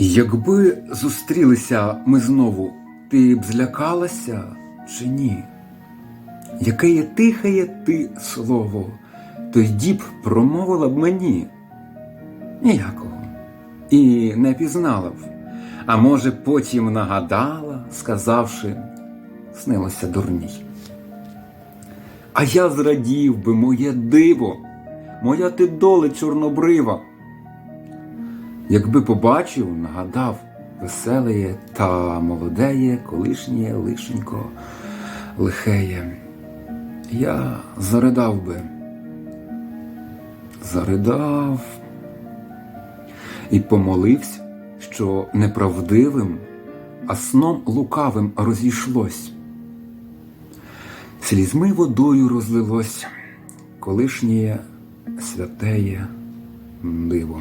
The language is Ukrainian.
Якби зустрілися ми знову, ти б злякалася чи ні? Яке є тихає ти слово, тоді б промовила б мені ніякого і не пізнала б, а може, потім нагадала, сказавши, снилося дурній. А я зрадів би, моє диво, моя ти доле чорнобрива. Якби побачив, нагадав веселеє та молодеє, колишнє лишенько лихеє. Я заридав би, заридав і помолився, що неправдивим, а сном лукавим розійшлось. Слізьми водою розлилось колишнє святеє диво.